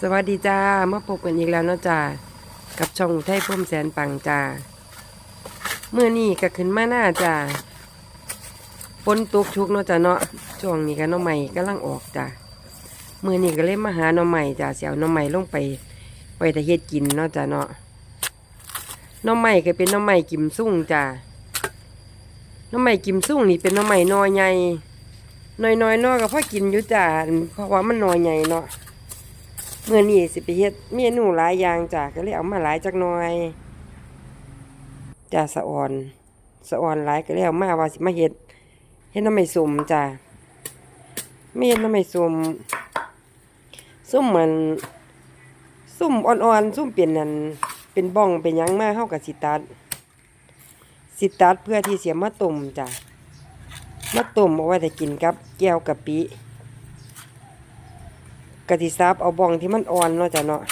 สวัสดีจ้ามาพบกันอีกแล้วเนาะจ้ากับช่องไทยพุ่มแสนปังจ้าเมื่อนี้ก็ขึ้นมาหน้าจ้าฝนตกชุกเนาะจ้าเนาะช่วงนี้ก็น้องใหม่กำลังออกจ้าเมื่อนี้ก็เลยมาหาน้องใหม่จ้าเสียวน้องใหม่ลงไปไปแต่เฮ็ดกินเนาะจ้าเนาะน้องใหม่ก็เป็นน้องใหม่กิมซุ่งจ้าน้องใหม่กิมซุ่งนี่เป็นน้องใหม่นอใหญ่น้อยๆเนอก็พอกินอยู่จ้าเพราะว่ามันนอใหญ่เนาะ เมื่อนี้สิไปเฮ็ดเมนูหลายอย่างจ้ะก็เลยเอามาหลายจักหน่อยจ้ะสะออนสะออนหลายก็เลยเอามาว่าสิมาเฮ็ดเฮ็ดน้ำไม่สมจ้ะไม่เฮ็ดน้ำไม่สมส้มเหมือนส้มอ่อนๆส้มเป็นนั่นเป็นบ้องเป็นยังมาเฮากับสิตัดสิตัดเพื่อที่เสียมาต้มจ้ะมาต้มเอาไว้แต่กินกับแก้วกะปิ กะทิซับเอาบ้องที่มันอ่อนเนาะจ้ะเนาะ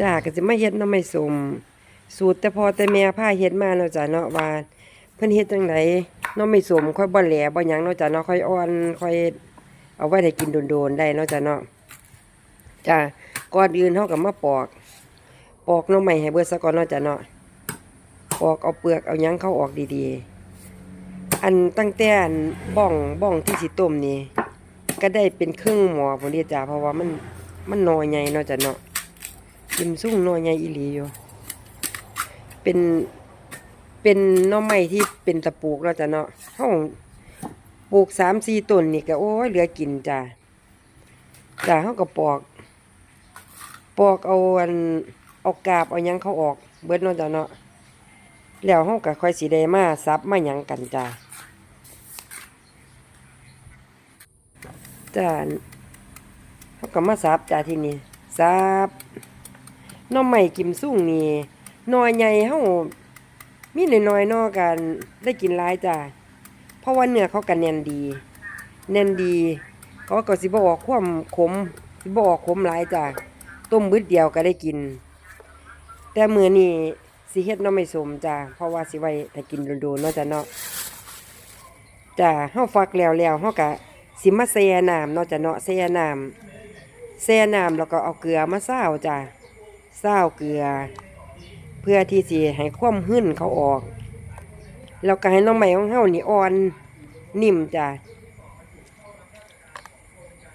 จ้ากะสิมาเฮ็ดน้ำไม่สมสูตรแต่พอแต่แม่พาเฮ็ดมาเนาะจ้ะเนาะว่าเพิ่นเฮ็ดจังไดหน้ำไม่สมค่อยบ่แหลบ่หยังเนาะจ้ะเนาะค่อยอ่อนค่อยเอาไว้ได้กินโดนๆได้เนาะจ้ะเนาะจ้าก่อนอื่นเฮาก็มาปอก ปอกน้ำใหม่ให้เบิดซะก่อนเนาะจ้ะเนาะปอกเอาเปลือกเอาหยังเข้าออกดีๆ อันตั้งแต่อันบ้องบ้องที่สิต้มนี่ ก็ได้เป็นครึ่งหมอผมเรียกจ้าเพราะว่ามันมันนอยใหญ่เนาะจ้ะเนาะกิมซุ่งนอยใหญ่อีหลีอยู่เป็นเป็นน่อไม้ที่เป็นตะปูกเนาะจ้ะเนาะเฮาปลูกสามสี่ต้นนี่ก็โอ้ยเหลือกินจ้าจ้าเฮาก็ปอก ปอกเอาอันเอากาบเอายังเขาออก เบิดเนาะจ้ะเนาะแล้วเฮาก็ค่อยสิได้มาซับมาหยังกันจ้า จ้าเขาก็มาสับจ้าที่นี่สับน้อใหม่กิมซุ่งนี่หนอใหญ่เฮามีน้อยๆนอกันได้กินหลายจ้าเพราะว่าเนื้อเขากันแน่นดี แน่นดีเขาก็สิบ่ออกความขมสิบ่ออกขมหลายจ้าต้มบึดเดียวก็ได้กิน แต่มือนี้สิเฮ็ดน้อไม่สมจ้าเพราะว่าสิไว้ถ้ากินโดนๆเนาะจ้าเนาะจ้าเฮาฟักแล้วแล้วเฮาก็ สิมาแช่น้ำเนาะจ้ะเนาะแช่น้ำแช่น้ำแล้วก็เอาเกลือมาซาจ้ะซาเกลือ เพื่อที่สิให้ความหื้นเขาออก แล้วก็ให้น้องใหม่ของเฮานี่อ่อนนิ่มจ้ะ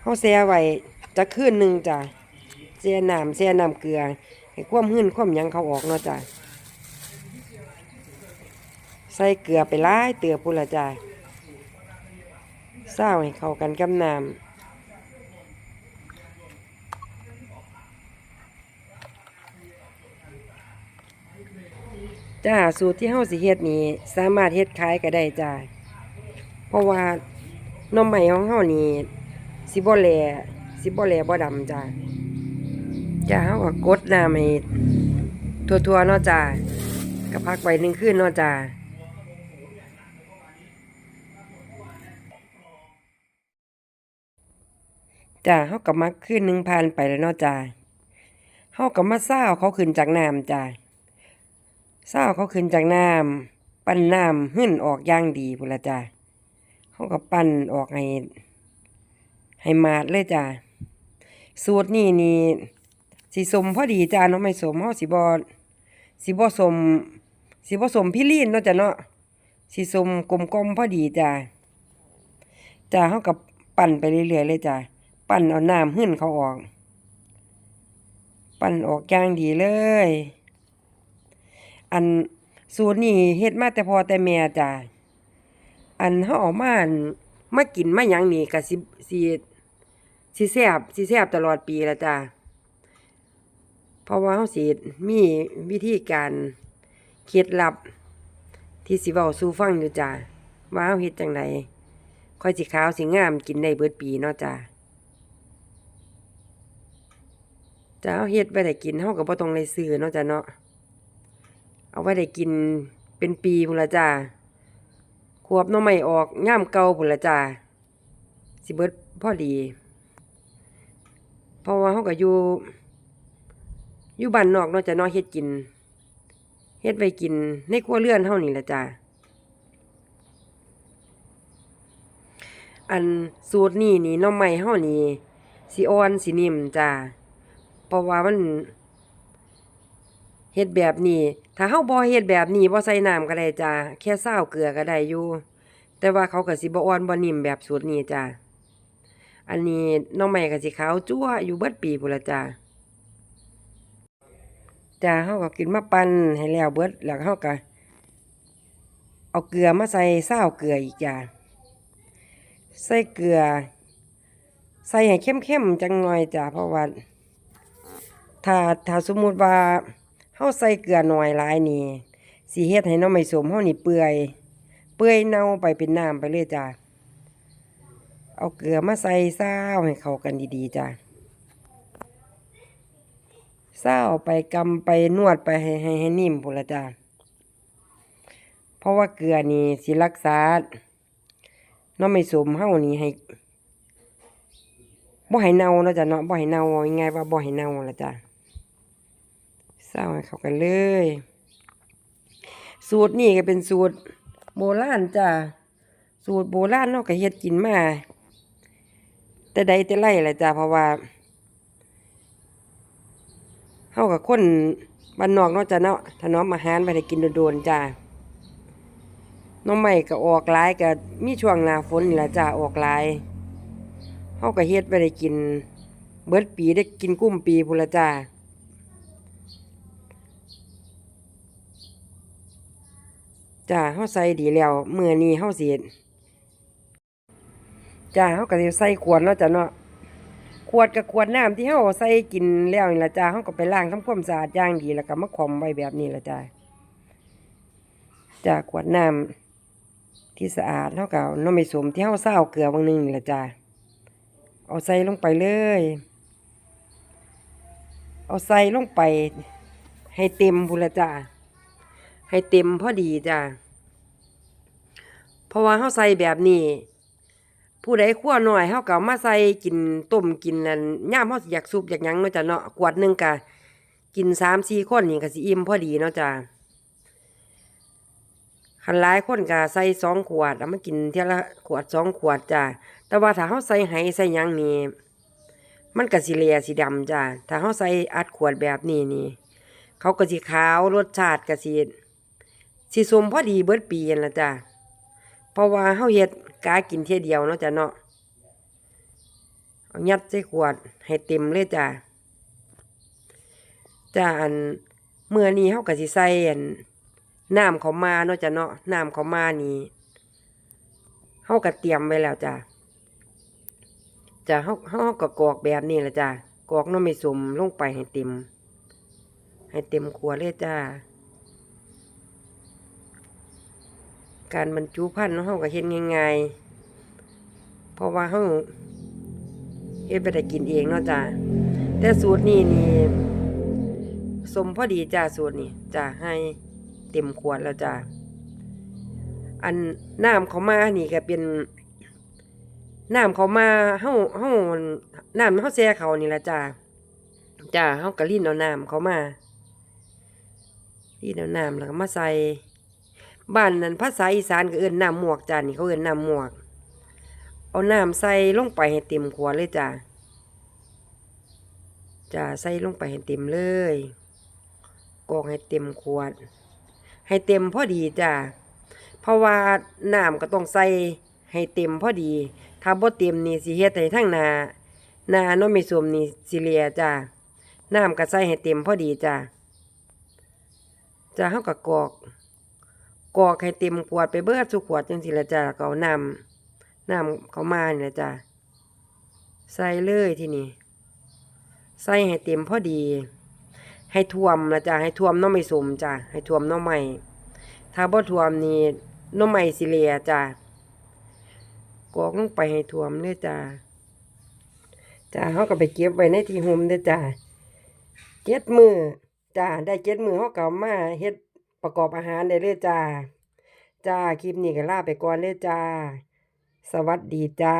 เฮาแช่ไว้จะคืนหนึ่งจ้ะแช่น้ำแช่น้ำเกลือ ให้ความหื้นความยังเขาออกเนาะจ้ะใส่เกลือไปหลายเตือพุ่นละจ้ะ เศร้าให้เข้ากันกับน้ำจ้าสูตรที่เฮาสิเฮ็ดนี้สามารถเฮ็ดขายก็ได้จ้าเพราะว่าน้ำใหม่ของเฮานี่สิบ่แหลสิบ่แหลบ่ดำจ้าจ้าเฮาก็กดน้ำให้ทั่วๆเนาะจ้าก็พักไว้หนึ่งคืนเนาะจ้า จ้าเฮากับมาขึ้นหนึ่งพันไปแล้วเนาะจ้าเฮากับมาเศร้าเขาขึ้นจากน้ำจ้าเศร้าเขาขึ้นจากน้ำปั้นน้ำหึ่นออกย่างดีพุ่นละจ้าเฮากับปั้นออกให้ให้มาดเลยจ้าสูตรนี่นี่สีสมพอดีจ้าเนาะไม่สมเฮาสิบ่สิบ่สมสิบ่สมพี่ลีนเนาะจ้าเนาะสีสมกลมๆพอดีจ้าจ้าเฮากับปั่นไปเรื่อยๆเลยจ้า ปั้นเอาน้ำหึ่นเขาออก ปั้นออกอย่างดีเลย อันสูตรนี่เฮ็ดมาแต่พอแต่แม่จ้ะอันเฮาออกมาอันมากินมาหยังนี่ก็สิสิสิแซ่บสิแซ่บตลอดปีละจ้ะเพราะว่าเฮาสิมีวิธีการเคล็ดลับ ที่สิเว้าสู่ฟังอยู่จ้ะว่าเฮาเฮ็ดจังไดค่อยสิขาวสิงามกินได้เบิดปีเนาะจ้ะ จะเอาเฮ็ดไว้ได้กินเฮาก็บ่ต้องได้ซื้อเนาะจ้ะเนาะเอาไว้ได้กินเป็นปีพุ่นละจ้าขวบน่อไม้ออกย่ามเก่าพุ่นละจ้าสิเบิดพอดีเพราะว่าเฮาก็อยู่อยู่บ้านนอกเนาะจ้ะเนาะเฮ็ดกินเฮ็ดไว้กินในครัวเรือนเฮานี่ละจ้าอันสูตรนี้นี่น้องใหม่เฮานี่สิอ่อนสินิ่มจ้า เพราะว่ามันเฮ็ดแบบนี้ ถ้าเฮาบ่เฮ็ดแบบนี้บ่ใส่น้ำก็ได้จ้าแค่ซาวเกลือก็ได้อยู่ แต่ว่าเขาก็สิบ่อ่อนบ่นิ่มแบบสูตรนี้จ้าอันนี้น้องใหม่ก็สิขาวจั่วอยู่เบิดปีพุ่นละจ้าจ้าเฮาก็กินมาปั่นให้แล้วเบิดแล้วเฮาก็เอาเกลือมาใส่ซาวเกลืออีกจ้าใส่เกลือ ใส่ให้เข้มๆจังหน่อยจ้ะเพราะว่า ถ้าถ้าสมมุติว่าเฮาใส่เกลือน้อยหลายนี่สิเฮ็ดให้น้ำไม่สมเฮานี่เปื่อย เปื่อยเน่าไปเป็นน้ำไปเลยจ้ะเอาเกลือมาใส่ซาวให้เข้ากันดีๆจ้ะซาวไปกำไปนวดไปให้ให้ให้นิ่มพุ่นละจ้ะเพราะว่าเกลือนี่สิรักษาเนาะไม่สมเฮานี่ให้บ่ให้เน่าเนาะจ้ะเนาะบ่ให้เน่าเอาง่ายว่าบ่ให้เน่าละจ้ะ เศร้าให้เข้ากันเลย สูตรนี่ก็เป็นสูตรโบราณจ้ะสูตรโบราณเนาะก็เฮ็ดกินมา แต่ใดแต่ไรแหละจ้ะเพราะว่าเฮากับคนบ้านนอกเนาะจ้ะเนาะถนอมอาหารไปได้กินโดนๆจ้ะน้องใหม่ก็ออกหลายก็มีช่วงหน้าฝนนี่ล่ะจ้าออกหลายเฮาก็เฮ็ดไว้ได้กิน เบิดปีได้กินกุ้มปีพุ่นละจ้า จ้าเฮาใส่ดีแล้วมื้อนี้เฮาสิจ้าเฮาก็สิใส่ขวดเนาะจ้ะเนาะขวดกับขวดน้ำที่เฮาใส่กินแล้วนี่ละจ้าเฮาก็ไปล้างทำความสะอาดอย่างดีแล้วก็มาขอมไว้แบบนี้ละจ้าจ้าขวดน้ำที่สะอาดเท่ากับน้ำไม่สมที่เฮาเศร้าเกลือบางนึงนี่ละจ้าเอาใส่ลงไปเลย เอาใส่ลงไป ให้เต็มพุละจ้า ให้เต็มพอดีจ้าเพราะว่าเฮาใส่แบบนี้ผู้ใดขั้วหน่อยเฮาก็เอามาใส่กินต้มกินนั่นย่ามเฮาอยากซุปอยากหยังเนาะจ้ะเนาะขวดหนึงก็กิน3-4คนนี่ก็สิอิ่มพอดีเนาะจ้าคันหลายคนก็ใส่สองขวดเอามากินเท่าละขวดสองขวดจ้าแต่ว่าถ้าเฮาใส่ไหใส่หยังนี่มันก็สิเลียสีดำจ้าถ้าเฮาใส่อัดขวดแบบนี้นี่ เขาก็สิขาวรสชาติก็สิ สิสมพอดีเบิดปีนั่นล่ะจ้าเพราะว่าเฮาเฮ็ดกากินเท่เดียวเนาะจ้ะเนาะเอายัดใส่ขวดให้เต็มเลยจ้าจ้าอันเมื่อนี้เฮาก็สิใส่อันน้ำเขามาเนาะจ้ะเนาะน้ำเขามานี่เฮาก็เตรียมไว้แล้วจ้ะจ้ะเฮาเฮาก็กรอกแบบนี้แหละจ้ะกรอกน้ำไม่สมลงไปให้เต็ม ให้เต็มขวดเลยจ้า การบรรจุพันธุ์เนาะเฮาก็เฮ็ดง่ายๆเพราะว่าเฮาเฮ็ดไปได้กินเองเนาะจ้ะแต่สูตรนี้นี่สมพอดีจ้าสูตรนี้จ้ะให้เต็มขวดแล้วจ้าอันน้ำเขามานี่ก็เป็นน้ำเขามาเฮาเฮาน้ำเฮาแช่เขานี่ละจ้าจ้าเฮาก็ลิ้นเอาน้ำเขามาลิ้นเอาน้ำแล้วก็มาใส่ บ้านนั้นภาษาอีสานก็เอิ้นน้ำหมวกจ้านี่เขาเอิ้นน้ำหมวก เอาน้ำใส่ลงไปให้เต็มขวดเลยจ้าจ้าใส่ลงไปให้เต็มเลยกรอกให้เต็มขวด ให้เต็มพอดีจ้าเพราะว่าน้ำก็ต้องใส่ให้เต็มพอดี ถ้าบ่เต็มนี่สิเฮ็ดให้ทั้งนานาน้อไม่สวมนี่สิเลียจ้าน้ำก็ใส่ให้เต็มพอดีจ้าจ้าเฮาก็กรอก กอกให้เต็มขวดไปเบิดสุขวดจังซี่ละจ้าแล้วก็เอานำนำเขามาเนี่ละจ้าใส่เลยที่นี่ใส่ให้เต็มพอดี ให้ท่วมนะจ้ะให้ท่วมน้องไม่สมจ้ะให้ท่วมน้องใหม่ถ้าบ่ท่วมนี่น้องใหม่สิเลียจ้ะกอกลงไปให้ท่วมเลยจ้ะจ้ะเฮาก็ไปเก็บไว้ในที่ห่มเด้จ้ะเจ็ดมือจ้ะได้เจ็ดมือเฮาก็เอามาเฮ็ด ประกอบอาหารได้เลยจ้า จ้า คลิปนี้ก็ลาไปก่อนเลยจ้า สวัสดีจ้า